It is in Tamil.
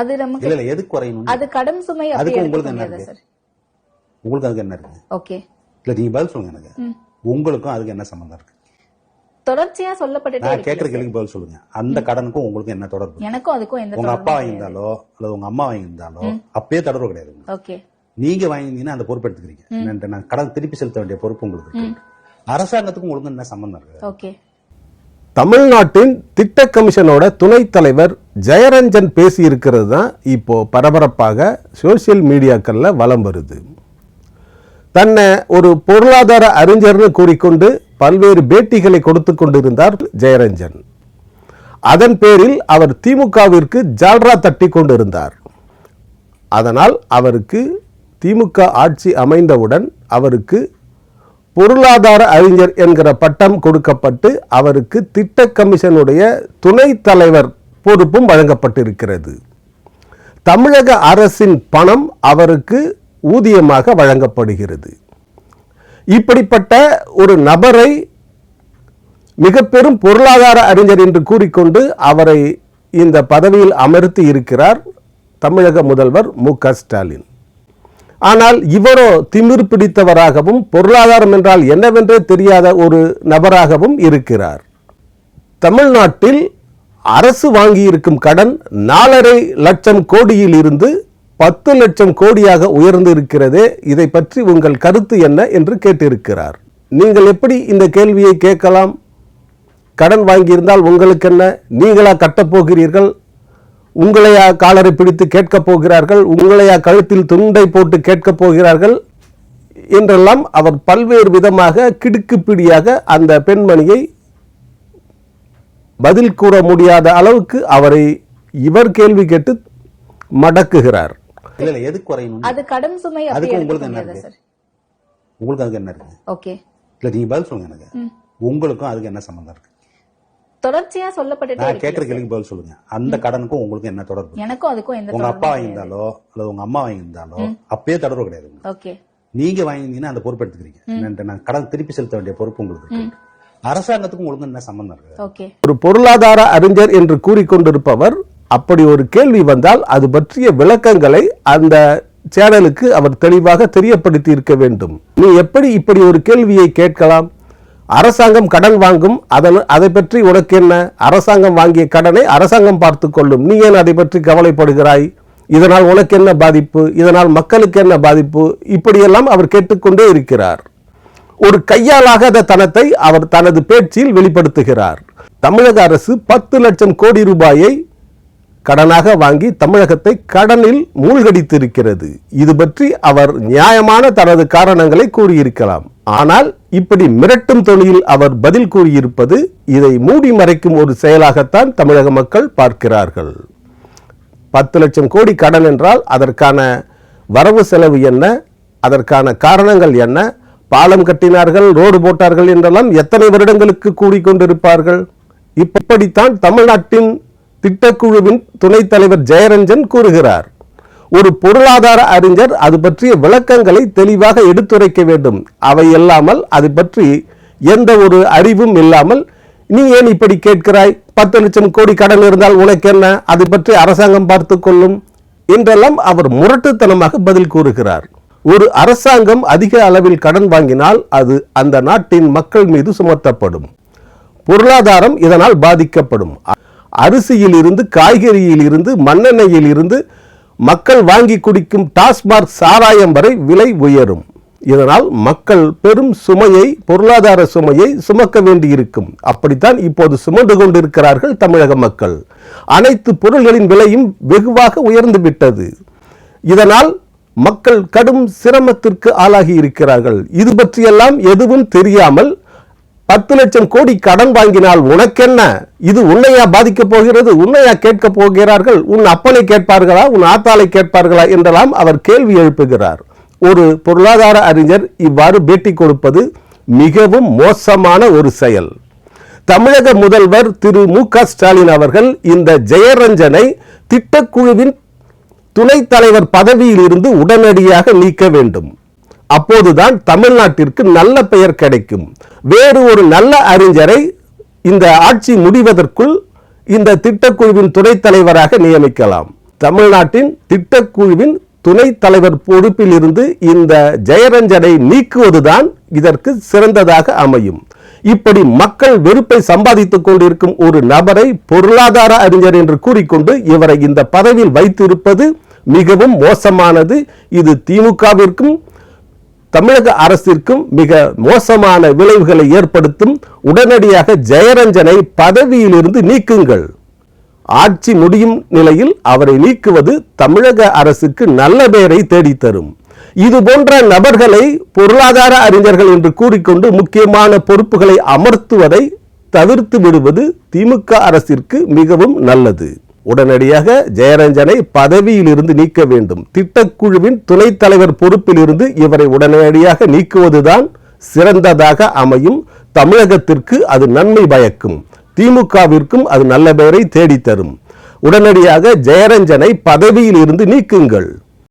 அது நமக்கு இல்ல எது குறையணும் அது கடன் சுமை அதுக்கு உங்களுக்கு என்ன இருக்கு? உங்களுக்கு அதுக்கு என்ன இருக்கு? ஓகே. இல்ல நீங்க பதில் சொல்லுங்க எனக்கு. உங்களுக்கும் அதுக்கு என்ன சம்பந்தம் இருக்கு? தொடர்ச்சியா சொல்லப்பட்டுட்டே நான் கேட்கற கேள்விக்கு பதில் சொல்லுங்க. அந்த கடனுக்கும் உங்களுக்கு என்ன தொடர்பு எனக்கும் அதுக்கும் எந்த உங்க அப்பா வாங்கியிருந்தாலோ அல்லது உங்க அம்மா வாங்கியிருந்தாலோ அப்பயே தொடர்பு கிடையாது. ஓகே. நீங்க வாங்கியிருந்தீங்கன்னா அந்த பொறுப்பு எடுத்துக்கிறீங்க. நான் கடன் திருப்பி செலுத்த வேண்டிய பொறுப்பு உங்களுக்கு அரசாங்கத்துக்கும் உங்களுக்கு என்ன சம்பந்தம் இருக்கு? ஓகே. தமிழ்நாட்டின் திட்ட கமிஷனோட துணைத் தலைவர் ஜெயரஞ்சன் பேசியிருக்கிறது தான் இப்போ பரபரப்பாக சோசியல் மீடியாக்களில் வலம் வருது. தன்னை ஒரு பொருளாதார அறிஞர்னு கூறிக்கொண்டு பல்வேறு பேட்டிகளை கொடுத்து கொண்டிருந்தார் ஜெயரஞ்சன். அதன் பேரில் அவர் திமுகவிற்கு ஜால்ரா தட்டி கொண்டிருந்தார். அதனால் அவருக்கு திமுக ஆட்சி அமைந்தவுடன் அவருக்கு பொருளாதார அறிஞர் என்கிற பட்டம் கொடுக்கப்பட்டு அவருக்கு திட்ட கமிஷனுடைய துணைத் தலைவர் பொறுப்பும் வழங்கப்பட்டிருக்கிறது. தமிழக அரசின் பணம் அவருக்கு ஊதியமாக வழங்கப்படுகிறது. இப்படிப்பட்ட ஒரு நபரை மிக பெரும் பொருளாதார அறிஞர் என்று கூறிக்கொண்டு அவரை இந்த பதவியில் அமர்த்தி இருக்கிறார் தமிழக முதல்வர் மு க ஸ்டாலின். ஆனால் இவரோ திமிர் பிடித்தவராகவும் பொருளாதாரம் என்றால் என்னவென்றே தெரியாத ஒரு நபராகவும் இருக்கிறார். தமிழ்நாட்டில் அரசு வாங்கியிருக்கும் கடன் நாலரை லட்சம் கோடியில் இருந்து பத்து லட்சம் கோடியாக உயர்ந்து இருக்கிறதே இதை பற்றி உங்கள் கருத்து என்ன என்று கேட்டிருக்கிறார். நீங்கள் எப்படி இந்த கேள்வியை கேட்கலாம்? கடன் வாங்கியிருந்தால் உங்களுக்கு என்ன? நீங்களா கட்டப்போகிறீர்கள் உங்களையா காலரை பிடித்து கேட்கப் போகிறார்கள்? உங்களையா கழுத்தில் துண்டை போட்டு கேட்கப் போகிறார்கள்? என்றெல்லாம் அவர் பல்வேறு விதமாக கிடுக்குப்பிடியாக அந்த பெண்மணியை பதில் கூற முடியாத அளவுக்கு அவரை இவர் கேள்வி கேட்டு மடக்குகிறார். இல்ல இல்ல எது குறையணும் அது கடன் சுமை அதுக்கு உங்களுக்கு என்ன இருக்கு? சார்? உங்களுக்கு அதுக்கு என்ன இருக்கு? ஓகே. இல்ல நீங்க பதில் சொல்லுங்க எனக்கு. உங்களுக்கும் அதுக்கு என்ன சம்பந்தம் இருக்கு? தொடர்ச்சியா இருக்கு. கேட்கற கேள்விக்கு பதில் சொல்லுங்க. அந்த கடனுக்கும் உங்களுக்கு என்ன தொடர்பு? எனக்கும் அதுக்கும் எந்த உங்க அப்பா வாங்கியிருந்தாலோ அல்லது உங்க அம்மா வாங்கியிருந்தாலோ அப்பயே தொடர்பு கிடையாது. ஓகே. நீங்க வாங்கியிருந்தீங்கன்னா அந்த பொறுப்பு எடுத்துக்கிறீங்க. நான் கடன் திருப்பி செலுத்த வேண்டிய பொறுப்பு உங்களுக்கு அரசாங்கத்துக்கும் உங்களுக்கு என்ன சம்பந்தம் இருக்கு? ஓகே. ஒரு பொருளாதார அறிஞர் என்று கூறிக்கொண்டிருப்பவர் அப்படி ஒரு கேள்வி வந்தால் அது பற்றிய விளக்கங்களை அந்த சேனலுக்கு அவர் தெளிவாக தெரியப்படுத்தி இருக்க வேண்டும். நீ எப்படி இப்படி ஒரு கேள்வியை கேட்கலாம்? அரசாங்கம் கடன் வாங்கும் அதன் அதை பற்றி உனக்கு என்ன? அரசாங்கம் வாங்கிய கடனை அரசாங்கம் பார்த்து கொள்ளும். நீ ஏன் அதை பற்றி கவலைப்படுகிறாய்? இதனால் உனக்கு என்ன பாதிப்பு? இதனால் மக்களுக்கு என்ன பாதிப்பு? இப்படியெல்லாம் அவர் கேட்டுக்கொண்டே இருக்கிறார். ஒரு கையாலாகாத தனத்தை அவர் தனது பேச்சில் வெளிப்படுத்துகிறார். தமிழக அரசு பத்து லட்சம் கோடி ரூபாயை கடனாக வாங்கி தமிழகத்தை கடனில் மூழ்கடித்திருக்கிறது. இது பற்றி அவர் நியாயமான தனது காரணங்களை கூறியிருக்கலாம். ஆனால் இப்படி மிரட்டும் தொழில் அவர் பதில் கூறியிருப்பது இதை மூடி மறைக்கும் ஒரு செயலாகத்தான் தமிழக மக்கள் பார்க்கிறார்கள். பத்து லட்சம் கோடி கடன் என்றால் அதற்கான வரவு செலவு என்ன? அதற்கான காரணங்கள் என்ன? பாலம் கட்டினார்கள் ரோடு போட்டார்கள் என்றெல்லாம் எத்தனை வருடங்களுக்கு கூடிக்கொண்டிருப்பார்கள்? இப்படித்தான் தமிழ்நாட்டின் திட்டக்குழுவின் துணைத் தலைவர் ஜெயரஞ்சன் கூறுகிறார். ஒரு பொருளாதார அறிஞர் அது பற்றிய விளக்கங்களை தெளிவாக எடுத்துரைக்க வேண்டும். அவை இல்லாமல் அது பற்றி எந்த ஒரு அறிவும் இல்லாமல் நீ ஏன் இப்படி கேட்கிறாய்? பத்து லட்சம் கோடி கடன் இருந்தால் உனக்கு என்ன? அது பற்றி அரசாங்கம் பார்த்து கொள்ளும். என்றெல்லாம் அவர் முரட்டுத்தனமாக பதில் கூறுகிறார். ஒரு அரசாங்கம் அதிக அளவில் கடன் வாங்கினால் அது அந்த நாட்டின் மக்கள் மீது சுமத்தப்படும். பொருளாதாரம் இதனால் பாதிக்கப்படும். அரிசியில் இருந்து காய்கறியில் இருந்து மண்ணெண்ணெயில் இருந்து மக்கள் வாங்கி குடிக்கும் டாஸ்மாக் சாராயம் வரை விலை உயரும். இதனால் மக்கள் பெரும் சுமையை பொருளாதார சுமையை சுமக்க வேண்டியிருக்கும். அப்படித்தான் இப்போது சுமந்து கொண்டிருக்கிறார்கள் தமிழக மக்கள். அனைத்து பொருள்களின் விலையும் வெகுவாக உயர்ந்து விட்டது. இதனால் மக்கள் கடும் சிரமத்திற்கு ஆளாகி இருக்கிறார்கள். இது பற்றியெல்லாம் எதுவும் தெரியாமல் பத்து லட்சம் கோடி கடன் வாங்கினால் உனக்கென்ன? இது உன்னையா பாதிக்கப் போகிறது? உன்னையா கேட்கப் போகிறார்கள்? உன் அப்பனை கேட்பார்களா? உன் ஆத்தாளை கேட்பார்களா? என்றெல்லாம் அவர் கேள்வி எழுப்புகிறார். ஒரு பொருளாதார அறிஞர் இவ்வாறு பேட்டி கொடுப்பது மிகவும் மோசமான ஒரு செயல். தமிழக முதல்வர் திரு மு க ஸ்டாலின் அவர்கள் இந்த ஜெயரஞ்சனை திட்டக்குழுவின் துணைத் தலைவர் பதவியில் இருந்து உடனடியாக நீக்க வேண்டும். அப்போதுதான் தமிழ்நாட்டிற்கு நல்ல பெயர் கிடைக்கும். வேறு ஒரு நல்ல அறிஞரை இந்த ஆட்சி முடிவதற்குள் இந்த திட்டக்குழுவின் துணைத் தலைவராக நியமிக்கலாம். தமிழ்நாட்டின் திட்டக்குழுவின் துணைத் தலைவர் பொறுப்பில் இருந்து இந்த ஜெயரஞ்சனை நீக்குவதுதான் இதற்கு சிறந்ததாக அமையும். இப்படி மக்கள் வெறுப்பை சம்பாதித்துக் கொண்டிருக்கும் ஒரு நபரை பொருளாதார அறிஞர் என்று கூறிக்கொண்டு இவரை இந்த பதவியில் வைத்திருப்பது மிகவும் மோசமானது. இது திமுகவிற்கும் தமிழக அரசிற்கும் மிக மோசமான விளைவுகளை ஏற்படுத்தும் உடனடியாக ஜெயரஞ்சனை பதவியிலிருந்து நீக்குங்கள். ஆட்சி முடியும் நிலையில் அவரை நீக்குவது தமிழக அரசுக்கு நல்ல பெயரை தேடித்தரும். இது போன்ற நபர்களை பொருளாதார அறிஞர்கள் என்று கூறிக்கொண்டு முக்கியமான பொறுப்புகளை அமர்த்துவதை தவிர்த்து விடுவது திமுக அரசிற்கு மிகவும் நல்லது. உடனடியாக ஜெயரஞ்சனை பதவியில் இருந்து நீக்க வேண்டும். திட்டக்குழுவின் துணைத் தலைவர் பொறுப்பிலிருந்து இவரை உடனடியாக நீக்குவதுதான் சிறந்ததாக அமையும். தமிழகத்திற்கு அது நன்மை பயக்கும். திமுகவிற்கும் அது நல்ல பெயரை தேடித்தரும். உடனடியாக ஜெயரஞ்சனை பதவியில் இருந்து நீக்குங்கள்.